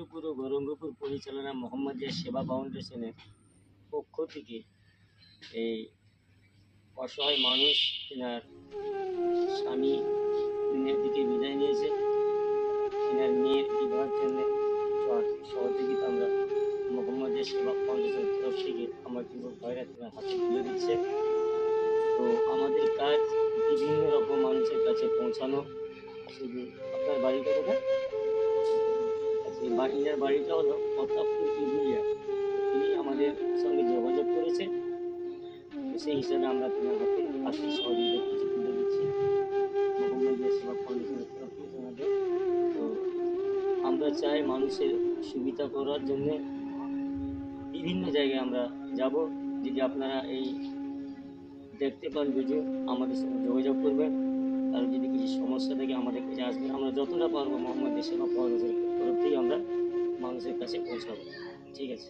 বিষ্ণুপুর ও গৌরঙ্গপুর পরিচালনা মোহাম্মদিয়া সেবা ফাউন্ডেশনের পক্ষ থেকে এই অসহায় মানুষ এনার স্বামী দুনিয়া থেকে বিদায় নিয়েছে। এনার মেয়ের বিবাহের জন্য সহযোগিতা আমরা মোহাম্মদিয়া সেবা ফাউন্ডেশনের তরফ থেকে আমার যুবক ভাইরা তোমার হাতে তুলে দিচ্ছে। তো আমাদের কাজ বিভিন্ন রকম মানুষের কাছে পৌঁছানো। শুধু আপনার বাড়িটা কোথায়? এনার বাড়িটা হলো প্রতাপপুর ইউরিয়া। তিনি আমাদের সঙ্গে যোগাযোগ করেছে সেই হিসাবে আমরা তোমার হাতে আর্থিক সহযোগিতা কিছু তুলে দিচ্ছি তো আমরা চাই মানুষের সুবিধা করার জন্য বিভিন্ন জায়গায় আমরা যাব। যদি আপনারা এই দেখতে পান ভিডিও আমাদের সঙ্গে যোগাযোগ করবেন। আর যদি কিছু সমস্যা থাকে আমাদের কাছে আসবেন। আমরা যতটা পারব মোহাম্মদ সেবা ফাউন্ডেশনের কাছে পৌঁছাবো ঠিক আছে।